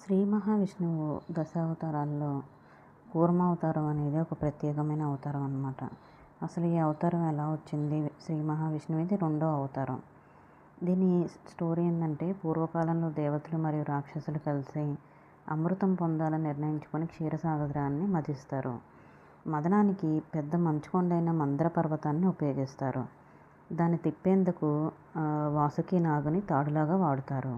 శ్రీ మహావిష్ణువు దశావతారాల్లో కూర్మావతారం అనేది ఒక ప్రత్యేకమైన అవతారం అన్నమాట. అసలు ఈ అవతారం ఎలా వచ్చింది? శ్రీ మహావిష్ణువుది రెండో అవతారం. దీని స్టోరీ ఏంటంటే పూర్వకాలంలో దేవతలు మరియు రాక్షసులు కలిసి అమృతం పొందాలని నిర్ణయించుకొని క్షీరసాగరాన్ని మధిస్తారు మదనానికి పెద్ద మంచుకొండైన మందర పర్వతాన్ని ఉపయోగిస్తారు. దాన్ని తిప్పేందుకు వాసుకి నాగుని తాడులాగా వాడుతారు.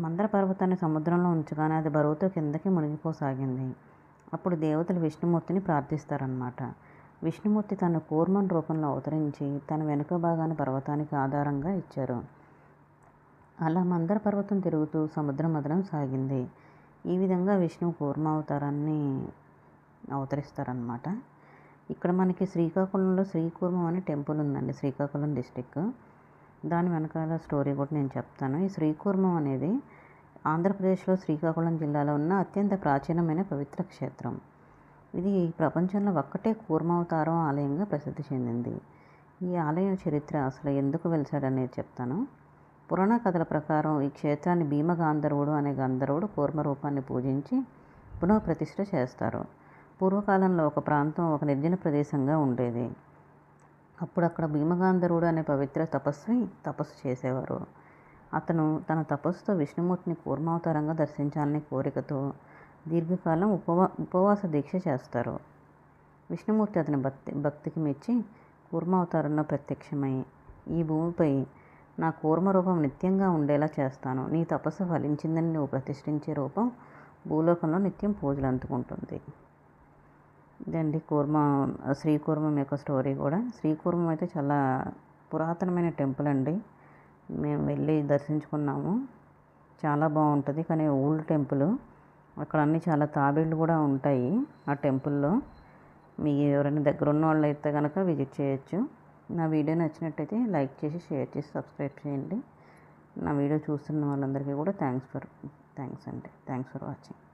మందర పర్వతాన్ని సముద్రంలో ఉంచగానే అది బరువుతో కిందకి మునిగిపోసాగింది. అప్పుడు దేవతలు విష్ణుమూర్తిని ప్రార్థిస్తారన్నమాట. విష్ణుమూర్తి తన కూర్మన్ రూపంలో అవతరించి తన వెనుక భాగాన్ని పర్వతానికి ఆధారంగా ఇచ్చారు. అలా మందర పర్వతం తిరుగుతూ సముద్ర మదనం సాగింది. ఈ విధంగా విష్ణువు కూర్మావతారాన్ని అవతరిస్తారనమాట ఇక్కడ మనకి శ్రీకాకుళంలో శ్రీకూర్మం అనే టెంపుల్ ఉందండి శ్రీకాకుళం డిస్టిక్ దాని వెనకాల స్టోరీ కూడా నేను చెప్తాను. ఈ శ్రీకూర్మం అనేది ఆంధ్రప్రదేశ్లో శ్రీకాకుళం జిల్లాలో ఉన్న అత్యంత ప్రాచీనమైన పవిత్ర క్షేత్రం. ఇది ప్రపంచంలో ఒక్కటే కూర్మావతారం ఆలయంగా ప్రసిద్ధి చెందింది. ఈ ఆలయం చరిత్ర అసలు ఎందుకు వెలిసాడనేది చెప్తాను. పురాణ కథల ప్రకారం ఈ క్షేత్రాన్ని భీమగాంధర్వుడు అనే గంధర్వుడు కూర్మ రూపాన్ని పూజించి పునఃప్రతిష్ఠ చేస్తారు. పూర్వకాలంలో ఒక ప్రాంతం ఒక నిర్జన ప్రదేశంగా ఉండేది. అప్పుడు అక్కడ భీమగాంధరుడు అనే పవిత్ర తపస్వి తపస్సు చేసేవారు. అతను తన తపస్సుతో విష్ణుమూర్తిని కూర్మావతారంగా దర్శించాలనే కోరికతో దీర్ఘకాలం ఉపవా ఉపవాస దీక్ష చేస్తారు. విష్ణుమూర్తి అతని భక్తి భక్తికి మెచ్చి కూర్మావతారంలో ప్రత్యక్షమై ఈ భూమిపై నా కూర్మ రూపం నిత్యంగా ఉండేలా చేస్తాను. నీ తపస్సు ఫలించిందని నువ్వు ప్రతిష్ఠించే రూపం భూలోకంలో నిత్యం పూజలు అందుకుంటుంది ఇదండి కూర్మ శ్రీకూర్మం యొక్క స్టోరీ కూడా. శ్రీకూర్మం అయితే చాలా పురాతనమైన టెంపుల్ అండి. మేము వెళ్ళి దర్శించుకున్నాము. చాలా బాగుంటుంది. కానీ ఓల్డ్ టెంపుల్. అక్కడ అన్నీ చాలా తాబేళ్ళు కూడా ఉంటాయి ఆ టెంపుల్లో. మీ ఎవరైనా దగ్గర ఉన్న వాళ్ళు అయితే కనుక విజిట్ చేయొచ్చు. నా వీడియో నచ్చినట్టయితే లైక్ చేసి షేర్ చేసి సబ్స్క్రైబ్ చేయండి. నా వీడియో చూస్తున్న వాళ్ళందరికీ కూడా థ్యాంక్స్ ఫర్ థ్యాంక్స్ అండి. Thanks for watching.